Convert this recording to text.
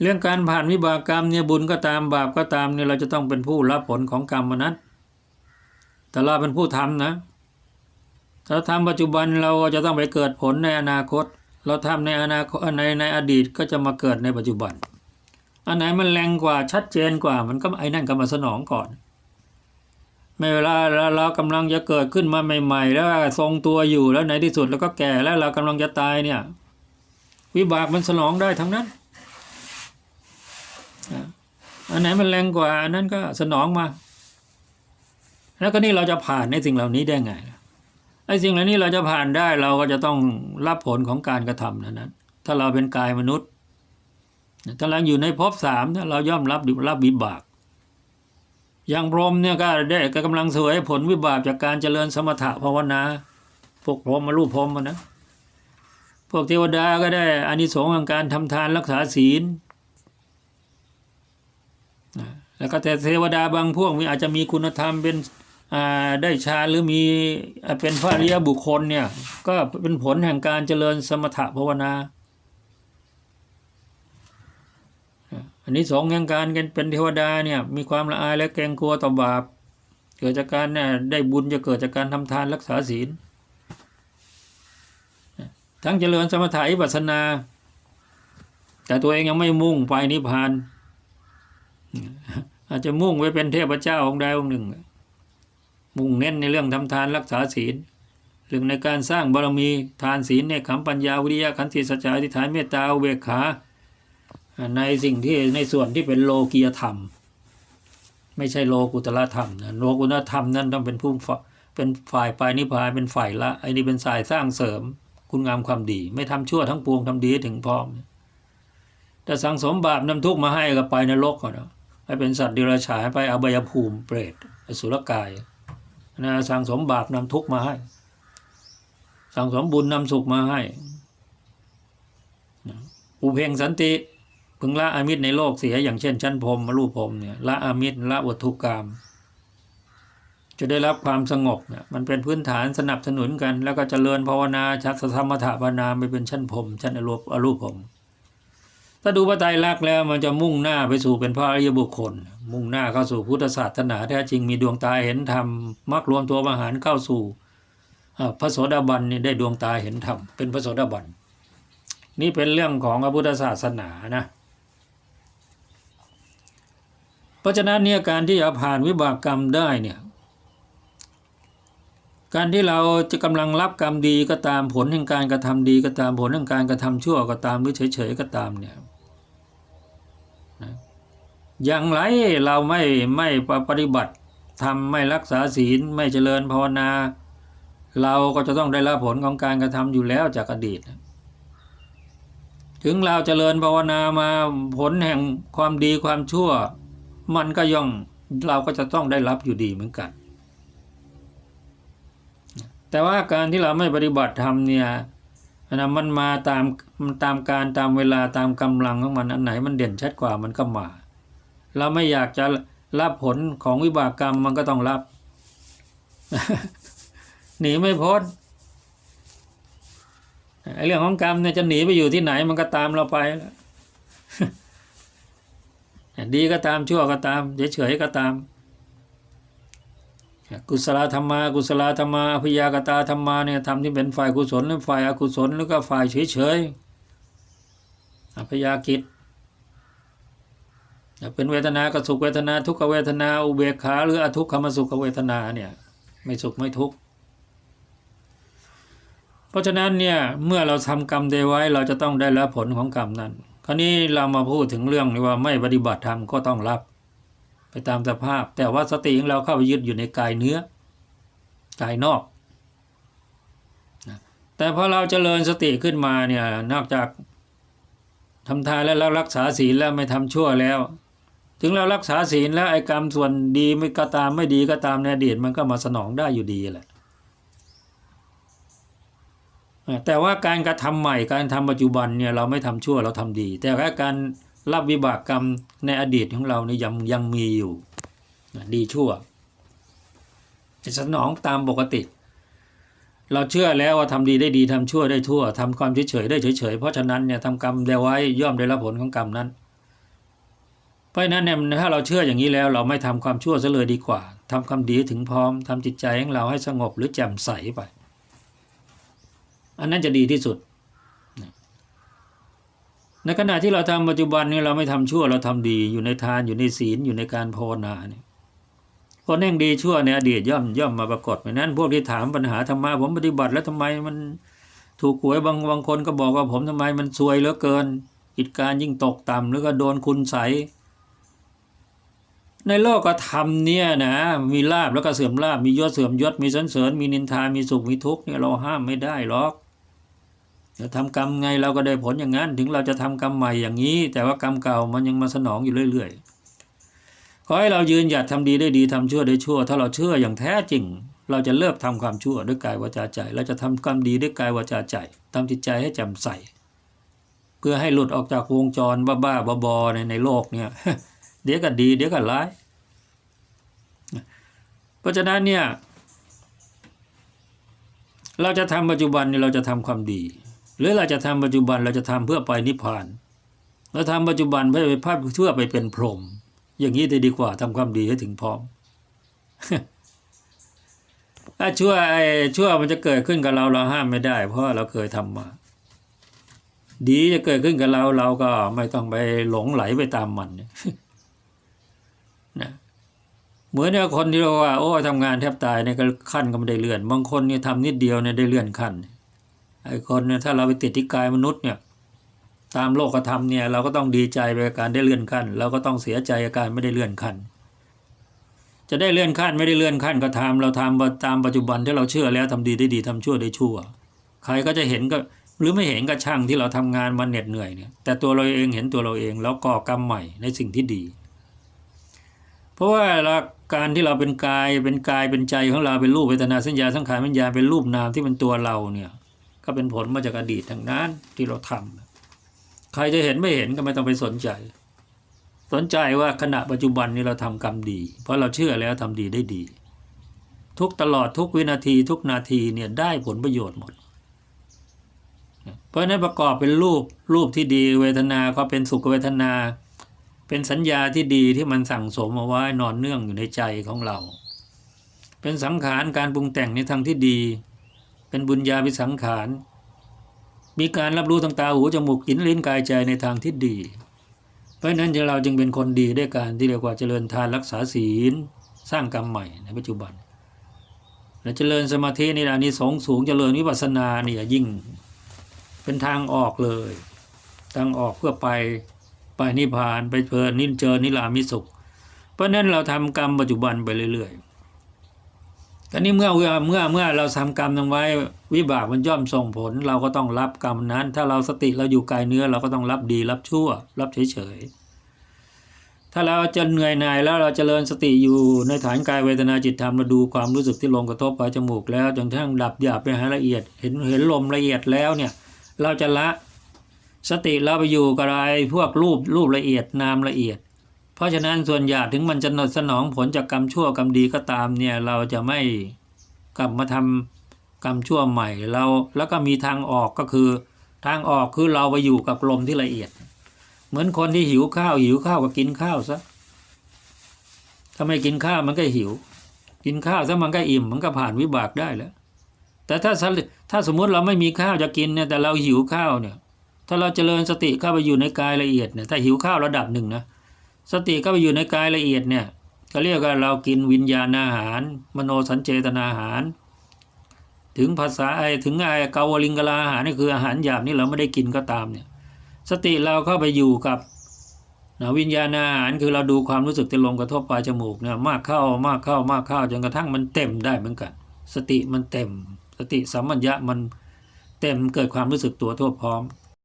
เรื่องการผ่านวิบากกรรมเนี่ยบุญก็ตามบาปก็ตามเนี่ยเราจะต้องเป็นผู้รับผลของกรรมมนั้นแต่เราเป็นผู้ทำนะถ้าทำปัจจุบันเราก็จะต้องไปเกิดผลในอนาคต เราทำในอนาคตในในอดีตก็จะมาเกิดในปัจจุบัน อันไหนมันแรงกว่าชัดเจนกว่ามันก็ไอ้นั่นก็มาสนองก่อนไม่เวลาเราเรากำลังจะเกิดขึ้นมาใหม่ ๆ แล้วทรงตัวอยู่แล้วในที่สุดแล้วก็แก่แล้วเรากำลังจะตายเนี่ย วิบากมันสนองได้ทั้งนั้น อันไหนมันแรงกว่าอันนั้นก็สนองมา แล้วก็นี่เราจะผ่านในสิ่งเหล่านี้ได้ไงไอ้สิ่งเหล่านี้เราจะผ่านได้เราก็จะต้องรับผลของการกระทำนั้นนั้น ถ้าเราเป็นกายมนุษย์ ถ้าเราอยู่ในภพสามเราย่อมรับรับวิบาก อย่างพรหมเนี่ยก็ได้ก็กำลังสวยผลวิบากจากการเจริญสมถะภาวนา พวกพรหมมารูปพรหมนะ พวกเทวดาก็ได้อานิสงส์ของการทำทานรักษาศีล นะแล้วก็แต่เทวดาบางพวกมีอาจจะมีคุณธรรมเป็นได้ฌาหรือมีเป็นพระอริยบุคคลเนี่ยก็เป็นผลแห่งการเจริญสมถะภาวนา อันนี้สองแห่งการเป็นเทวดาเนี่ยมีความละอายและเกรงกลัวต่อบาป เกิดจากการเนี่ยได้บุญจะเกิดจากการทำทานรักษาศีล ทั้งเจริญสมถะอิปัสนา แต่ตัวเองยังไม่มุ่งไปนิพพาน อาจจะมุ่งไว้เป็นเทพเจ้าองค์ใดองค์หนึ่ง มุ่งเน้นในเรื่องทำทานรักษาศีลเรื่องในการสร้างบารมีทานศีลในขำปัญญาวิริยะขันติสัจจะอธิษฐานเมตตาเบกขา ในสิ่งที่ในส่วนที่เป็นโลกียธรรม ไม่ใช่โลกุตละธรรมนะโลกุตละธรรมนั้นต้องเป็นผู้เป็นฝ่ายไปนิพพานเป็นฝ่ายละไอ้นี่เป็นสายสร้างเสริมคุณงามความดี ไม่ทำชั่วทั้งปวงทำดีถึงพร้อมแต่สังสมบาปนำทุกข์มาให้ก็ไปนรกก่อนนะ ให้เป็นสัตว์เดรัจฉานไปอบายภูมิเปรตอสุรกายนะสังสมบาปนำทุกมาให้ สังสมบุญนำสุขมาให้อุเพงสันติพึงละอามิตรในโลกเสียอย่างเช่นชั้นพรมมรูปพรมเนี่ยละอามิตรละวัตถุกรรมจะได้รับความสงบเนี่ยมันเป็นพื้นฐานสนับสนุนกัน แล้วก็เจริญภาวนาชัดธรรมถภาวนาไปเป็นชั้นพรมชั้นอรูปอรูปพรม ถ้าดูพระไตรลักษณ์แล้วมันจะมุ่งหน้าไปสู่เป็นพระอริยบุคคล มุ่งหน้าเข้าสู่พุทธศาสนาแท้จริงมีดวงตาเห็นธรรมมักรวมตัวมหารเข้าสู่พระโสดาบันนี่ได้ดวงตาเห็นธรรมเป็นพระโสดาบันนี่เป็นเรื่องของพระพุทธศาสนานะเพราะฉะนั้นเนี่ยการที่จะผ่านวิบากกรรมได้เนี่ยการที่เราจะกำลังรับกรรมดีก็ตามผลแห่งการกระทำดีก็ตามผลแห่งการกระทำชั่วก็ตามหรือเฉยๆก็ตามเนี่ย อย่างไรเราไม่ไม่ปฏิบัติทำไม่รักษาศีลไม่เจริญภาวนา เราก็จะต้องได้รับผลของการกระทำอยู่แล้วจากอดีต ถึงเราเจริญภาวนามาผลแห่งความดีความชั่ว มันก็ย่อมเราก็จะต้องได้รับอยู่ดีเหมือนกัน แต่ว่าการที่เราไม่ปฏิบัติธรรมเนี่ยนะมันมาตามมันตามการตามเวลาตามกำลังของมันอันไหนมันเด่นชัดกว่ามันก็มา เราไม่อยากจะรับผลของวิบากกรรมมันก็ต้องรับ หนีไม่พ้นไอ้เรื่องของกรรมเนี่ยจะหนีไปอยู่ที่ไหนมันก็ตามเราไปแล้วดีก็ตามชั่วก็ตามเฉยๆก็ตาม กุศลธรรมา กุศลธรรมาอภิยากตาธรรมาเนี่ยทำที่เป็นฝ่ายกุศลหรือฝ่ายอกุศลหรือก็ฝ่ายเฉยๆอภิยากิจ เป็นเวทนากสุขเวทนา ทุกขเวทนา อุเบกขาหรืออทุกขมสุขเวทนาเนี่ยไม่สุขไม่ทุกข์เพราะฉะนั้นเนี่ยเมื่อเราทำกรรมใดไว้เราจะต้องได้รับผลของกรรมนั้น คราวนี้เรามาพูดถึงเรื่องที่ว่าไม่ปฏิบัติธรรมก็ต้องรับ ไปตามสภาพ แต่ว่าสติของเราเข้าไปยึดอยู่ในกายเนื้อกายนอกแต่พอเราจเจริญสติขึ้นมาเนี่ยนอกจากทำทานแล้วรักษาศีลแล้วไม่ทำชั่วแล้ว ถึงเรารักษาศีลแล้วไอ้กรรมส่วนดีไม่ก็ตามไม่ดีก็ตามในอดีตมันก็มาสนองได้อยู่ดีแหละแต่ว่าการกระทำใหม่การทำปัจจุบันเนี่ยเราไม่ทำชั่วเราทำดี แต่ว่าการรับวิบากกรรมในอดีตของเราเนี่ยยังยังมีอยู่ดีชั่วสนองตามปกติ เราเชื่อแล้วว่าทำดีได้ดีทำชั่วได้ทั่วทำความเฉยๆได้เฉยๆเพราะฉะนั้นเนี่ยทำกรรมได้ไว้ย่อมได้รับผลของกรรมนั้น ราะฉะนั้นเนี่ยถ้าเราเชื่ออย่างนี้แล้ว เราไม่ทำความชั่วซะเลยดีกว่าทำความดีถึงพร้อมทำจิตใจของเราให้สงบหรือแจ่มใสไป อันนั้นจะดีที่สุด ในขณะที่เราทำปัจจุบันนี้เราไม่ทำชั่วเราทำดีอยู่ในทานอยู่ในศีลอยู่ในการภาวนาเนี่ยผลแห่งดีชั่วในอดีตย่อมย่อมมาปรากฏเพราะนั้นพวกที่ถามปัญหาธรรมะผมปฏิบัติแล้วทำไมมันถูกหวยบางบางคนก็บอกว่าผมทำไมมันซวยเหลือเกินกิจการยิ่งตกต่ำหรือก็โดนคุณใส ในโลกธรรมเนี่ยนะมีลาบแล้วก็เสื่อมลาบมียศเสื่อมยศมีสันเสริญมีนินทา มีสุขมีทุกข์เนี่ยเราห้ามไม่ได้หรอกจะทำกรรมไงเราก็ได้ผลอย่างนั้น ถึงเราจะทำกรรมใหม่อย่างนี้ แต่ว่ากรรมเก่ามันยังมาสนองอยู่เรื่อยๆขอให้เรายืนหยัดทำดีได้ดีทำชั่วได้ชั่ว ถ้าเราเชื่ออย่างแท้จริง เราจะเลิกทำความชั่วด้วยกายวาจาใจ เราจะทำกรรมดีด้วยกายวาจาใจทำจิตใจให้แจ่มใส เพื่อให้หลุดออกจากวงจรบ้าๆบอๆในในโลกเนี่ย เดี๋ยวก็ดี เดี๋ยวก็ร้าย เพราะฉะนั้นเนี่ย เราจะทำปัจจุบันเนี่ยเราจะทำความดี หรือเราจะทำปัจจุบันเราจะทำเพื่อไปนิพพาน เราทำปัจจุบันเพื่อไปภาพเพื่อไปเป็นพรหมอย่างนี้จะดีกว่าทำความดีให้ถึงพร้อมถ้าชั่วไอ้ชั่วมันจะเกิดขึ้นกับเราเราห้ามไม่ได้ เพราะเราเคยทำมา ดีจะเกิดขึ้นกับเราเราก็ไม่ต้องไปหลงไหลไปตามมันนะเหมือนเนี่ยคนที่เราว่าโอ้ทำงานแทบตายเนี่ยก็ขั้นก็ไม่ได้เลื่อน บางคนเนี่ยทำนิดเดียวเนี่ยได้เลื่อนขั้นไอ้คนเนี่ยถ้าเราไปติดที่กายมนุษย์เนี่ยตามโลกธรรมเนี่ยเราก็ต้องดีใจไปกับการได้เลื่อนขั้นเราก็ต้องเสียใจกับการไม่ได้เลื่อนขั้นจะได้เลื่อนขั้นไม่ได้เลื่อนขั้นก็ทำเราทำตามปัจจุบันที่เราเชื่อแล้วทำดีได้ดีทำชั่วได้ชั่ว ใครก็จะเห็นก็หรือไม่เห็นก็ช่างที่เราทำงานมาเหน็ดเหนื่อยเนี่ยแต่ตัวเราเองเห็นตัวเราเองแล้วก่อกรรมใหม่ในสิ่งที่ดี เพราะว่าเราการที่เราเป็นกายเป็นกายเป็นใจของเราเป็นรูปเวทนาสัญญาสังขารวิญญาณเป็นรูปนามที่เป็นตัวเราเนี่ยก็เป็นผลมาจากอดีตทางนั้นที่เราทำใครจะเห็นไม่เห็นก็ไม่ต้องไปสนใจ สนใจว่าขณะปัจจุบันนี้เราทำกรรมดี เพราะเราเชื่อแล้วทำดีได้ดี ทุกตลอดทุกวินาทีทุกนาทีเนี่ยได้ผลประโยชน์หมดเพราะฉะนั้นประกอบเป็นรูปรูปที่ดีเวทนาก็เป็นสุขเวทนา เป็นสัญญาที่ดีที่มันสั่งสมเอาไว้นอนเนื่องอยู่ในใจของเรา เป็นสังขารการปรุงแต่งในทางที่ดี เป็นบุญญาวิสังขาร มีการรับรู้ทางตาหูจมูกลิ้นลิ้นกายใจในทางที่ดี เพราะฉะนั้นเราจึงเป็นคนดีด้วยการที่เรียกว่าเจริญทานรักษาศีล สร้างกรรมใหม่ในปัจจุบัน และเจริญสมาธิในอานิสงส์สูงเจริญวิปัสสนาเนี่ยยิ่ง เป็นทางออกเลย ทางออกเพื่อไป ไปนิพพานไปเพลินนิเจอนิรามิสุข เพราะนั้นเราทำกรรมปัจจุบันไปเรื่อยๆแต่นี้เมื่อเมื่อเมื่อเมื่อเราทำกรรมนั้นไว้วิบากมันย่อมส่งผล เราก็ต้องรับกรรมนั้น ถ้าเราสติเราอยู่กายเนื้อ เราก็ต้องรับดีรับชั่ว รับเฉยๆถ้าเราจะเหนื่อยหน่ายแล้วเราจเจริญสติอยู่ในฐานกายเวทนาจิตธรรมมาดูความรู้สึกที่ลมกระทบปลายจมูกแล้วจนทั่งดับหยาบไปหาละเอียด เห็นเห็นลมละเอียดแล้วเนี่ยเราจะละ สติเราไปอยู่กับอะไรพวกรูปรูปละเอียดนามละเอียด เพราะฉะนั้นส่วนใหญ่ถึงมันจะนสนองผลจากกรรมชั่วกรรมดีก็ตามเนี่ยเราจะไม่กลับมาทำกรรมชั่วใหม่เราแล้วก็มีทางออกก็คือ ทางออกคือเราไปอยู่กับลมที่ละเอียด เหมือนคนที่หิวข้าวหิวข้าวก็กินข้าวซะถ้าไม่กินข้าวมันก็หิว กินข้าวซะมันก็อิ่มมันก็ผ่านวิบากได้แล้วแต่ถ้าถ้าสมมุติเราไม่มีข้าวจะกินเนี่ยแต่เราหิวข้าวเนี่ย ถ้าเราเจริญสติเข้าไปอยู่ในกายละเอียดเนี่ยถ้าหิวข้าวระดับหนึ่งนะสติเข้าไปอยู่ในกายละเอียดเนี่ยเขาเรียกว่าเรากินวิญญาณอาหาร มโนสัญเจตนาอาหาร ถึงภาษาไอถึงไอเกาวลิงกลาอาหารนี่คืออาหารหยาบนี่เราไม่ได้กินก็ตามเนี่ยสติเราเข้าไปอยู่กับนะวิญญาณอาหารคือเราดูความรู้สึกที่ลมกระทบปลายจมูกเนี่ยมากเข้ามากเข้ามากเข้าจนกระทั่งมันเต็มได้เหมือนกัน สติมันเต็ม สติสัมมัญญะมันเต็มเกิดความรู้สึกตัวทั่วพร้อม